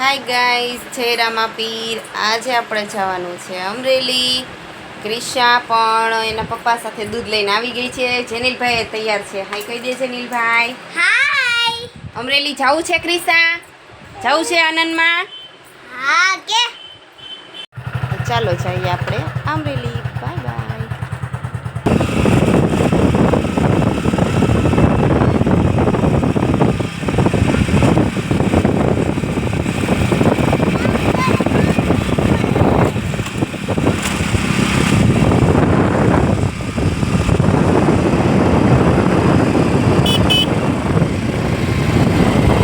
Hi guys જય રામાપીર. આજે આપણે જવાનું છે અમરેલી. ક્રિશા પણ એના પપ્પા સાથે દૂધ લઈને આવી ગઈ છે. જેનિલભાઈ તૈયાર છે. હાય કહી દે નીલભાઈ હાય અમરેલી જવું છે ક્રિશા? જવું છે આનંદમાં? હા કે? ચાલો જઈએ આપણે Amreli bye bye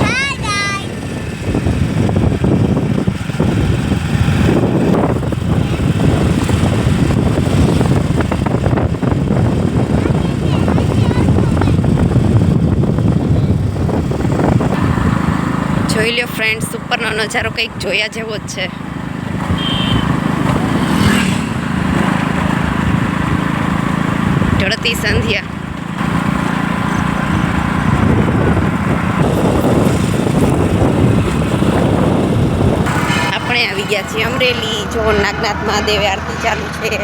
hi guys જોઈ લ્યો ફ્રેન્ડ્સ ઉપરનો નજારો કંઈક જોયા જેવો જ છે. ઢળતી સંધ્યા. આપણે આવી ગયા છીએ અમરેલી, જો નાગનાથ મહાદેવ આરતી ચાલુ છે.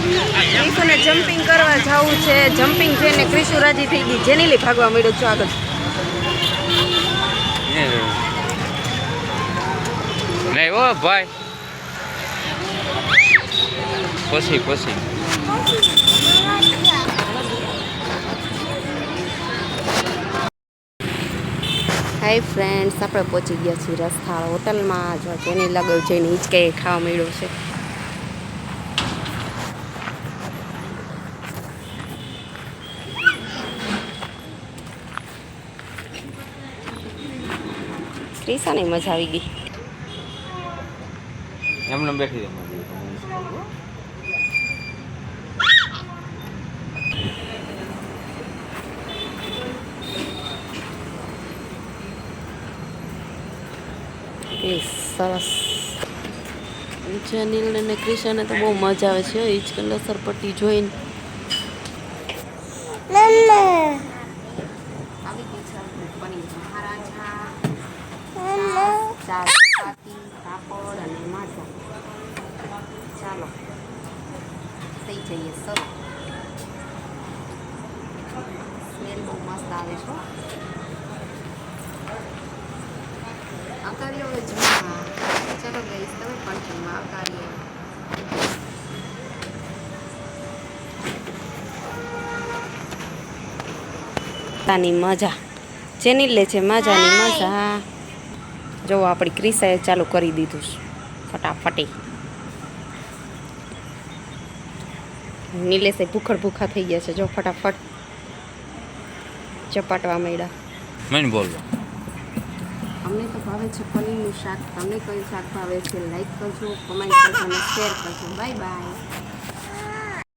ક્રિશુને જમ્પિંગ કરવા જવું છે. જમ્પિંગ થઈને ક્રિશુ રાજી થઈ ગઈ જેની લઈ ભાગવા મળ્યો છો આગળ. નહીં ઓ ભાઈ. પછી પછી. હાય ફ્રેન્ડ્સ આપણે પહોંચી ગયા છીએ રસ્થાળ હોટલમાં જો જેની લગાવ જઈને હિંચકે ખાવા મળ્યો છે. ક્રિસાને મજા આવી ગઈ. એમને બેઠી સરસ. જનીલ અને ક્રિશાને તો બહુ મજા આવે છે ઈચ કલસર પટ્ટી જોઈને. આવી ગઈ છે ચાર ચપાતી પાપડ અને માઠો ચાલો. થઈ જઈએ સર સ્મેલ બહુ મસ્ત આવે છે રહ્યો હવે જમવા. ચલો ગઈશ તમે પણ જમવા આવતા રહ્યો મજા. જેની લે છે મજાની મજા. જો આપણી ક્રિસાએ ચાલુ કરી દીધું છે. ફટાફટી. નીલેશે ભૂખડ ભૂખા થઈ ગયા છે. જો ફટાફટ ચપાટવા માંડ્યા. મને બોલો. અમને તો ભાવે છે પનીરનું શાક. તમને કયું શાક ભાવે છે? લાઈક કરજો કમેન્ટ કરજો અને શેર કરજો. Bye bye